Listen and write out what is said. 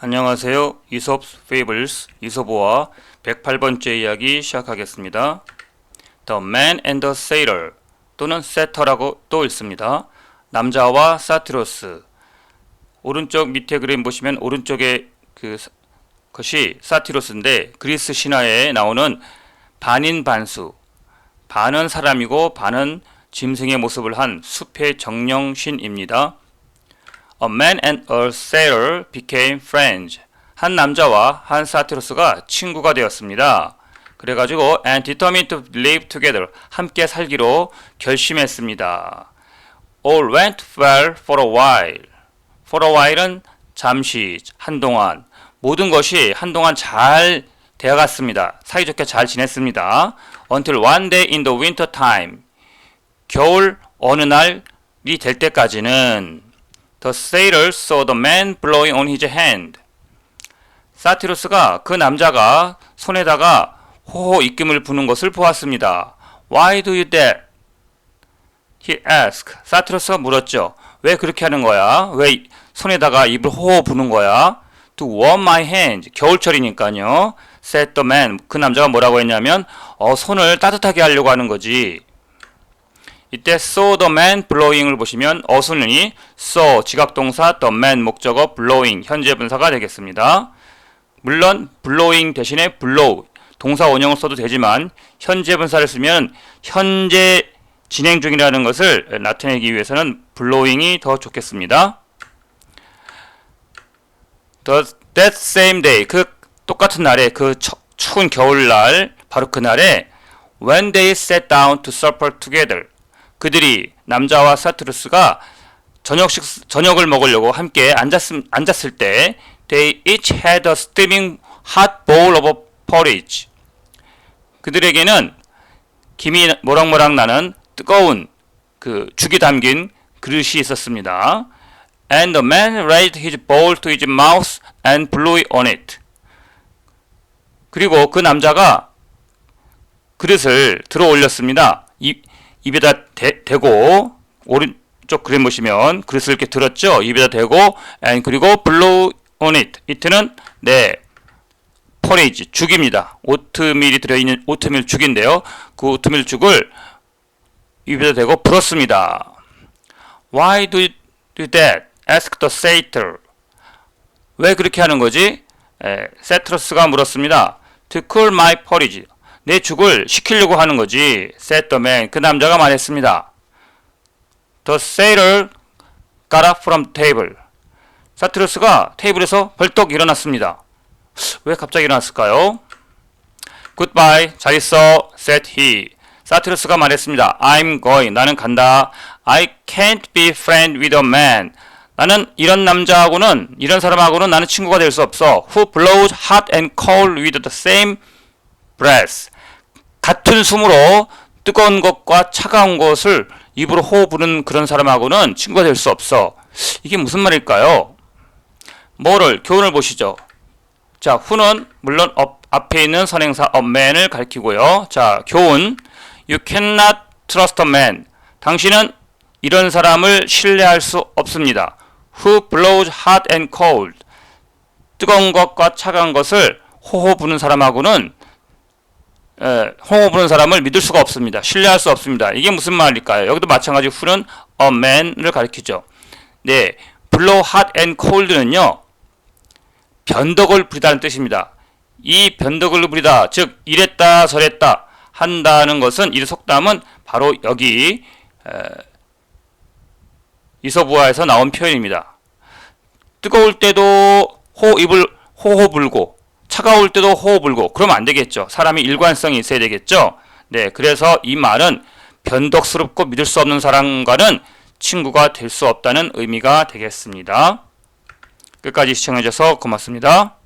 안녕하세요. 이솝 페이블스 이솝어와 108번째 이야기 시작하겠습니다. The Man and the Sailor 또는 세터라고 또 읽습니다. 남자와 사티로스 오른쪽 밑에 그림 보시면 오른쪽에 그 사- 것이 사티로스인데 그리스 신화에 나오는 반인 반수 반은 사람이고 반은 짐승의 모습을 한 숲의 정령신입니다. A man and a sailor became friends. 한 남자와 한 사티로스가 친구가 되었습니다. 그래가지고 and determined to live together. 함께 살기로 결심했습니다. All went well for a while. For a while은 잠시, 한동안. 모든 것이 한동안 잘 되어갔습니다. 사이좋게 잘 지냈습니다. Until one day in the winter time. 겨울 어느 날이 될 때까지는 The sailor saw the man blowing on his hand. 사티루스가 그 남자가 손에다가 호호 입김을 부는 것을 보았습니다. Why do you that? He asked. 사티루스가 물었죠. 왜 그렇게 하는 거야? 왜 손에다가 입을 호호 부는 거야? To warm my hand. 겨울철이니까요. Said the man. 그 남자가 뭐라고 했냐면 어, 손을 따뜻하게 하려고 하는 거지. 이때 saw the man blowing을 보시면 어순이 saw 지각동사 the man 목적어 blowing 현재 분사가 되겠습니다. 물론 blowing 대신에 blow 동사 원형을 써도 되지만 현재 분사를 쓰면 현재 진행 중이라는 것을 나타내기 위해서는 blowing이 더 좋겠습니다. The, that same day 그 똑같은 날에 그 처- 추운 겨울날 바로 그날에 when they sat down to supper together 그들이 남자와 사투르스가 저녁식 저녁을 먹으려고 함께 앉았음, 앉았을 때 they each had a steaming hot bowl of porridge. 그들에게는 김이 모락모락 나는 뜨거운 그 죽이 담긴 그릇이 있었습니다. And the man raised his bowl to his mouth and blew on it. 그리고 그 남자가 그릇을 들어 올렸습니다. 입, 입에다 대, 대고 오른쪽 그림 보시면 그릇을 이렇게 들었죠. 입에다 대고 and 그리고 blow on it. it는 네 포레이지 죽입니다. 오트밀이 들어있는 오트밀 죽인데요. 그 오트밀 죽을 입에다 대고 불었습니다. Why do you do that? asked the satyr. 왜 그렇게 하는 거지? 에, 세트러스가 물었습니다. To cool my porridge. 내 죽을 식히려고 하는 거지. said the man. 그 남자가 말했습니다. The sailor got up from table. 사트러스가 테이블에서 벌떡 일어났습니다. 왜 갑자기 일어났을까요? Goodbye. 잘 있어. said he. 사트러스가 말했습니다. I'm going. 나는 간다. I can't be friend with a man. 나는 이런 남자하고는 이런 사람하고는 나는 친구가 될 수 없어. Who blows hot and cold with the same breath. 같은 숨으로 뜨거운 것과 차가운 것을 입으로 호흡 부는 그런 사람하고는 친구가 될 수 없어. 이게 무슨 말일까요? 뭐를 교훈을 보시죠. 자, who는 물론 업, 앞에 있는 선행사 man을 가리키고요. 자, 교훈. You cannot trust a man. 당신은 이런 사람을 신뢰할 수 없습니다. Who blows hot and cold. 뜨거운 것과 차가운 것을 호호 부는 사람하고는 에, 호호 부는 사람을 믿을 수가 없습니다. 신뢰할 수 없습니다. 이게 무슨 말일까요? 여기도 마찬가지 who는 a man을 가리키죠. 네, blow hot and cold는요. 변덕을 부리다는 뜻입니다. 이 변덕을 부리다, 즉 이랬다 저랬다 한다는 것은 이 속담은 바로 여기 에, 이서부화에서 나온 표현입니다. 뜨거울 때도 호 입을 호호 불고 차가울 때도 호호 불고 그러면 안 되겠죠. 사람이 일관성이 있어야 되겠죠. 네, 그래서 이 말은 변덕스럽고 믿을 수 없는 사람과는 친구가 될 수 없다는 의미가 되겠습니다. 끝까지 시청해주셔서 고맙습니다.